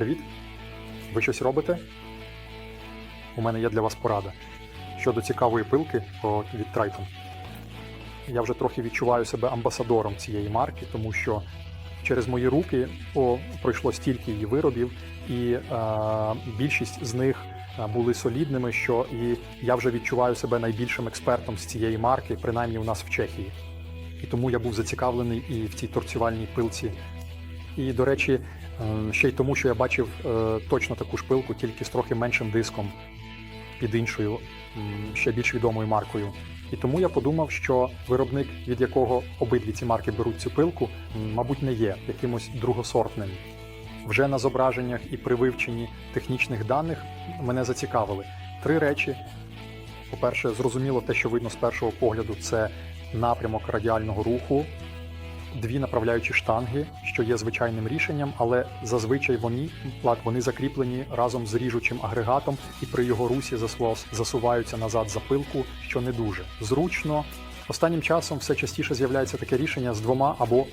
Привіт! Ви щось робите? У мене є для вас порада щодо цікавої пилки від Triton. Я вже трохи відчуваю себе амбасадором цієї марки, тому що через мої руки о, пройшло стільки її виробів, і е, більшість з них е, були солідними, що і я вже відчуваю себе найбільшим експертом з цієї марки, принаймні у нас в Чехії. І тому я був зацікавлений і в цій торцювальній пилці. І, до речі, ще й тому, що я бачив е, точно таку ж пилку, тільки з трохи меншим диском під іншою, ще більш відомою маркою. І тому я подумав, що виробник, від якого обидві ці марки беруть цю пилку, мабуть, не є якимось другосортним. Вже на зображеннях і при вивченні технічних даних мене зацікавили три речі. По-перше, зрозуміло те, що видно з першого погляду, це напрямок радіального руху, дві направляючі штанги, що є звичайним рішенням, але зазвичай вони, лад, вони закріплені разом з ріжучим агрегатом і при його русі засу- засуваються назад за пилку, що не дуже зручно. Останнім часом все частіше з'являється таке рішення з двома або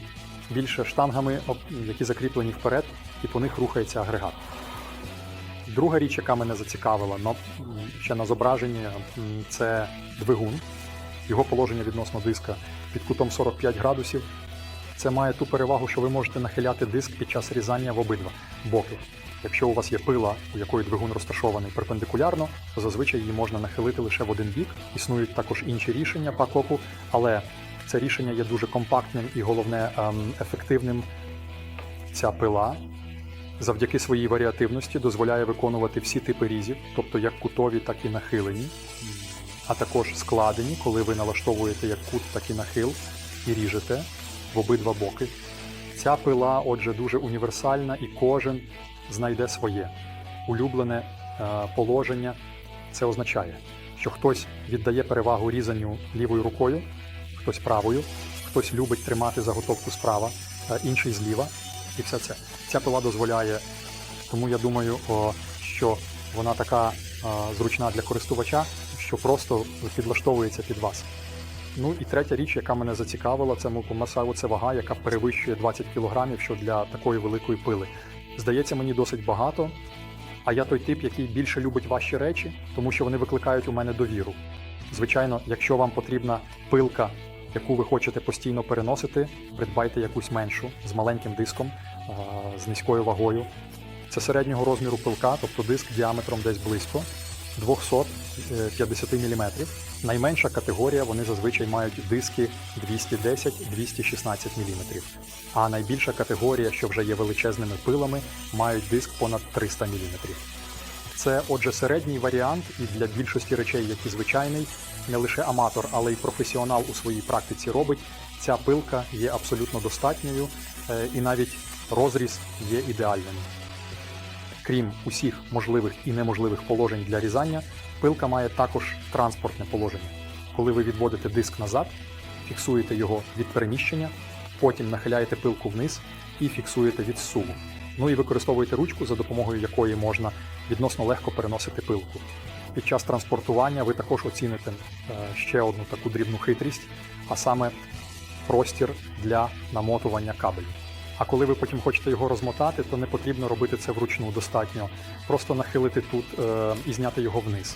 більше штангами, які закріплені вперед, і по них рухається агрегат. Друга річ, яка мене зацікавила, но ще на зображенні, це двигун. Його положення відносно диска під кутом 45 градусів. Це має ту перевагу, що ви можете нахиляти диск під час різання в обидва боки. Якщо у вас є пила, у якої двигун розташований перпендикулярно, то зазвичай її можна нахилити лише в один бік. Існують також інші рішення по коку, але це рішення є дуже компактним і головне ем, ефективним. Ця пила завдяки своїй варіативності дозволяє виконувати всі типи різів, тобто як кутові, так і нахилені, а також складені, коли ви налаштовуєте як кут, так і нахил і ріжете в обидва боки. Ця пила, отже, дуже універсальна і кожен знайде своє улюблене е, положення. Це означає, що хтось віддає перевагу різанню лівою рукою, хтось правою, хтось любить тримати заготовку справа, е, інший зліва. І все це. Ця пила дозволяє, тому я думаю, що вона така е, зручна для користувача, що просто підлаштовується під вас. Ну і третя річ, яка мене зацікавила, це Масаво, це вага, яка перевищує 20 кг, що для такої великої пили. Здається, мені досить багато. А я той тип, який більше любить ваші речі, тому що вони викликають у мене довіру. Звичайно, якщо вам потрібна пилка, яку ви хочете постійно переносити, придбайте якусь меншу з маленьким диском, з низькою вагою. Це середнього розміру пилка, тобто диск діаметром десь близько 250 мм. Найменша категорія вони зазвичай мають диски 210-216 мм. А найбільша категорія, що вже є величезними пилами, мають диск понад 300 мм. Це, отже, середній варіант, і для більшості речей, які звичайний, не лише аматор, але й професіонал у своїй практиці робить. Ця пилка є абсолютно достатньою, е, і навіть розріз є ідеальним. Крім усіх можливих і неможливих положень для різання, пилка має також транспортне положення. Коли ви відводите диск назад, фіксуєте його від переміщення, потім нахиляєте пилку вниз і фіксуєте від суму. Ну і використовуєте ручку, за допомогою якої можна відносно легко переносити пилку. Під час транспортування ви також оціните е, ще одну таку дрібну хитрість, а саме простір для намотування кабелю. А коли ви потім хочете його розмотати, то не потрібно робити це вручну, достатньо просто нахилити тут е, і зняти його вниз.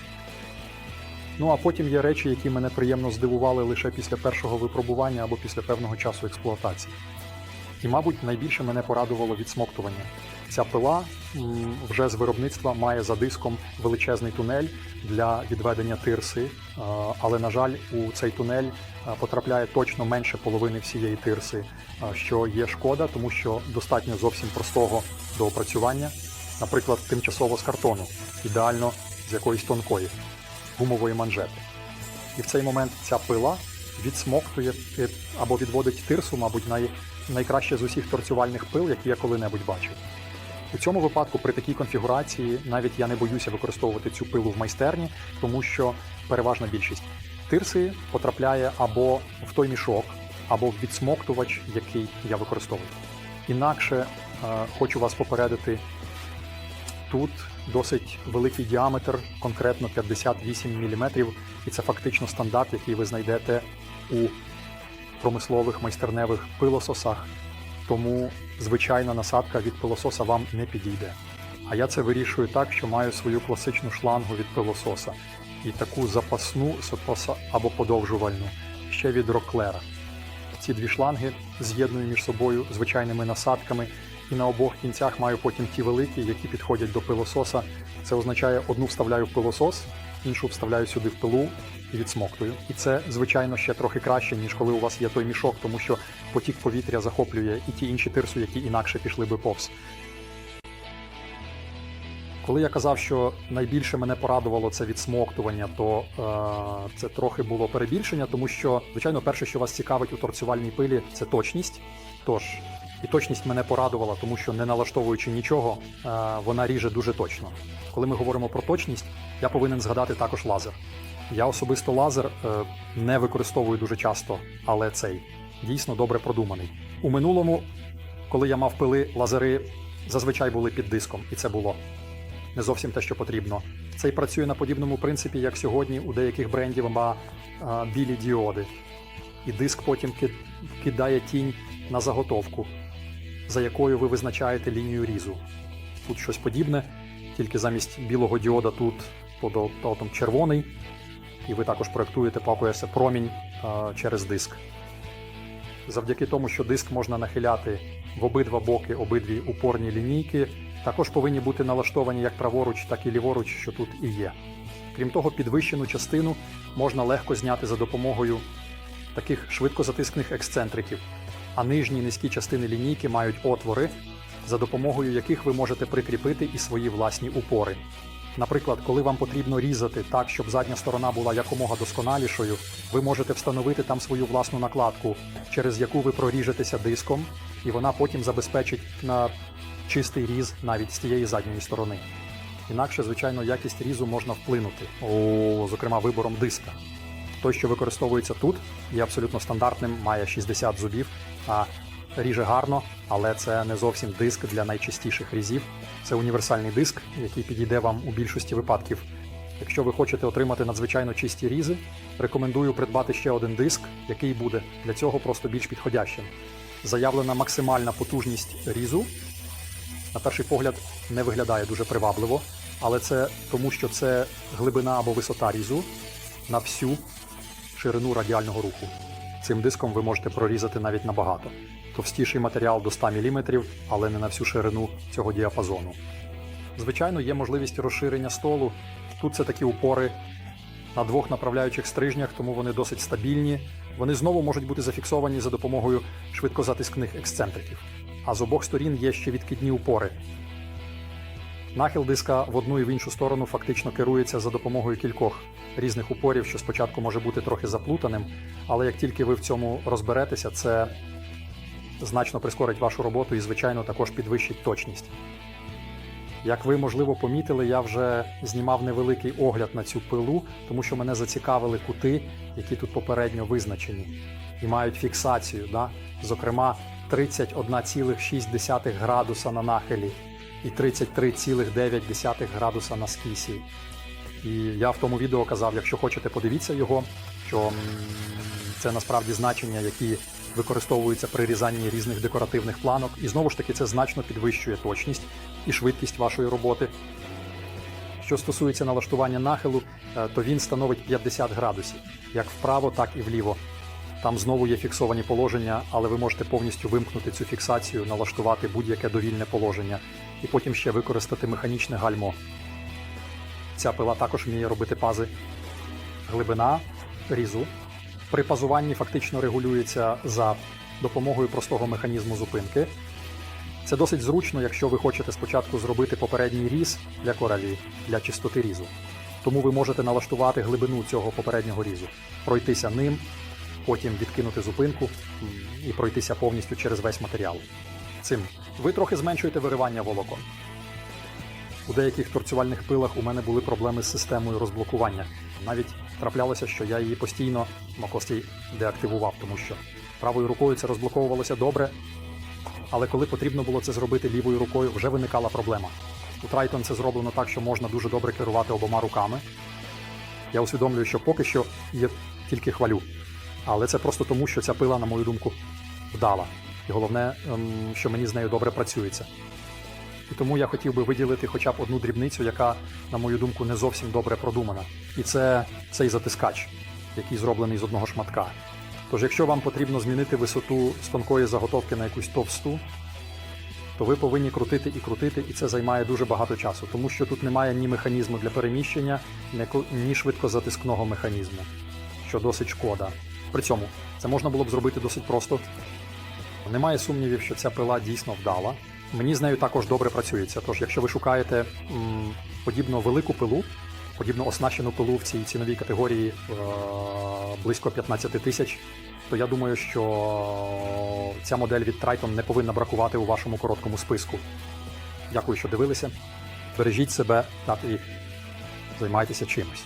Ну а потім є речі, які мене приємно здивували лише після першого випробування або після певного часу експлуатації. І, мабуть, найбільше мене порадувало відсмоктування. Ця пила вже з виробництва має за диском величезний тунель для відведення тирси, але, на жаль, у цей тунель потрапляє точно менше половини всієї тирси, що є шкода, тому що достатньо зовсім простого до опрацювання, наприклад, тимчасово з картону, ідеально з якоїсь тонкої гумової манжети. І в цей момент ця пила відсмоктує е, або відводить тирсу, мабуть, най, найкраще з усіх торцювальних пил, які я коли-небудь бачив. У цьому випадку при такій конфігурації навіть я не боюся використовувати цю пилу в майстерні, тому що переважна більшість тирси потрапляє або в той мішок, або в відсмоктувач, який я використовую. Інакше е, хочу вас попередити, тут досить великий діаметр, конкретно 58 мм, і це фактично стандарт, який ви знайдете у промислових майстерневих пилососах. Тому звичайна насадка від пилососа вам не підійде. А я це вирішую так, що маю свою класичну шлангу від пилососа і таку запасну сопоса або подовжувальну ще від Роклера. Ці дві шланги з'єдную між собою звичайними насадками, і на обох кінцях маю потім ті великі, які підходять до пилососа. Це означає, одну вставляю в пилосос, іншу вставляю сюди в пилу і відсмоктую. І це, звичайно, ще трохи краще, ніж коли у вас є той мішок, тому що потік повітря захоплює і ті інші тирсу, які інакше пішли би повз. Коли я казав, що найбільше мене порадувало це відсмоктування, то е, це трохи було перебільшення, тому що, звичайно, перше, що вас цікавить у торцювальній пилі, це точність. Тож, і точність мене порадувала, тому що не налаштовуючи нічого, е, вона ріже дуже точно. Коли ми говоримо про точність, я повинен згадати також лазер. Я особисто лазер е, не використовую дуже часто, але цей дійсно добре продуманий. У минулому, коли я мав пили, лазери зазвичай були під диском, і це було не зовсім те, що потрібно. Цей працює на подібному принципі, як сьогодні у деяких брендів ма білі діоди. І диск потім кидає тінь на заготовку, за якою ви визначаєте лінію різу. Тут щось подібне, тільки замість білого діода тут подо- червоний, і ви також проєктуєте пакується промінь через диск. Завдяки тому, що диск можна нахиляти в обидва боки обидві упорні лінійки, також повинні бути налаштовані як праворуч, так і ліворуч, що тут і є. Крім того, підвищену частину можна легко зняти за допомогою таких швидкозатискних ексцентриків, а нижні низькі частини лінійки мають отвори, за допомогою яких ви можете прикріпити і свої власні упори. Наприклад, коли вам потрібно різати так, щоб задня сторона була якомога досконалішою, ви можете встановити там свою власну накладку, через яку ви проріжетеся диском, і вона потім забезпечить на чистий різ навіть з тієї задньої сторони. Інакше, звичайно, якість різу можна вплинути, о, зокрема, вибором диска. Той, що використовується тут, є абсолютно стандартним, має 60 зубів, а ріже гарно, але це не зовсім диск для найчастіших різів. Це універсальний диск, який підійде вам у більшості випадків. Якщо ви хочете отримати надзвичайно чисті різи, рекомендую придбати ще один диск, який буде для цього просто більш підходящим. Заявлена максимальна потужність різу на перший погляд не виглядає дуже привабливо, але це тому, що це глибина або висота різу на всю ширину радіального руху. Цим диском ви можете прорізати навіть набагато. Товстіший матеріал до 100 мм, але не на всю ширину цього діапазону. Звичайно, є можливість розширення столу. Тут це такі упори на двох направляючих стрижнях, тому вони досить стабільні. Вони знову можуть бути зафіксовані за допомогою швидкозатискних ексцентриків. А з обох сторін є ще відкидні упори. Нахил диска в одну і в іншу сторону фактично керується за допомогою кількох різних упорів, що спочатку може бути трохи заплутаним, але як тільки ви в цьому розберетеся, це значно прискорить вашу роботу і, звичайно, також підвищить точність. Як ви, можливо, помітили, я вже знімав невеликий огляд на цю пилу, тому що мене зацікавили кути, які тут попередньо визначені, і мають фіксацію, да? зокрема 31,6 градуса на нахилі і 33,9 градуса на скісі. І я в тому відео казав, якщо хочете, подивіться його, що це насправді значення, які використовуються при різанні різних декоративних планок. І знову ж таки, це значно підвищує точність і швидкість вашої роботи. Що стосується налаштування нахилу, е, то він становить 50 градусів, як вправо, так і вліво. Там знову є фіксовані положення, але ви можете повністю вимкнути цю фіксацію, налаштувати будь-яке довільне положення і потім ще використати механічне гальмо. Ця пила також вміє робити пази. Глибина різу при пазуванні фактично регулюється за допомогою простого механізму зупинки. Це досить зручно, якщо ви хочете спочатку зробити попередній різ для коралі для чистоти різу. Тому ви можете налаштувати глибину цього попереднього різу, пройтися ним, потім відкинути зупинку і пройтися повністю через весь матеріал. Цим ви трохи зменшуєте виривання волокон. У деяких торцювальних пилах у мене були проблеми з системою розблокування. Навіть траплялося, що я її постійно макості деактивував, тому що правою рукою це розблоковувалося добре, але коли потрібно було це зробити лівою рукою, вже виникала проблема. У Triton це зроблено так, що можна дуже добре керувати обома руками. Я усвідомлюю, що поки що є тільки хвалю. Але це просто тому, що ця пила, на мою думку, вдала. І головне, ем, що мені з нею добре працюється. І тому я хотів би виділити хоча б одну дрібницю, яка, на мою думку, не зовсім добре продумана. І це цей затискач, який зроблений з одного шматка. Тож, якщо вам потрібно змінити висоту з тонкої заготовки на якусь товсту, то ви повинні крутити і крутити, і це займає дуже багато часу, тому що тут немає ні механізму для переміщення, ні ко- ні швидкозатискного механізму, що досить шкода. При цьому це можна було б зробити досить просто. Немає сумнівів, що ця пила дійсно вдала. Мені з нею також добре працюється. Тож, якщо ви шукаєте м, подібно велику пилу, подібно оснащену пилу в цій ціновій категорії е, близько 15 тисяч, то я думаю, що ця модель від Triton не повинна бракувати у вашому короткому списку. Дякую, що дивилися. Бережіть себе та і займайтеся чимось.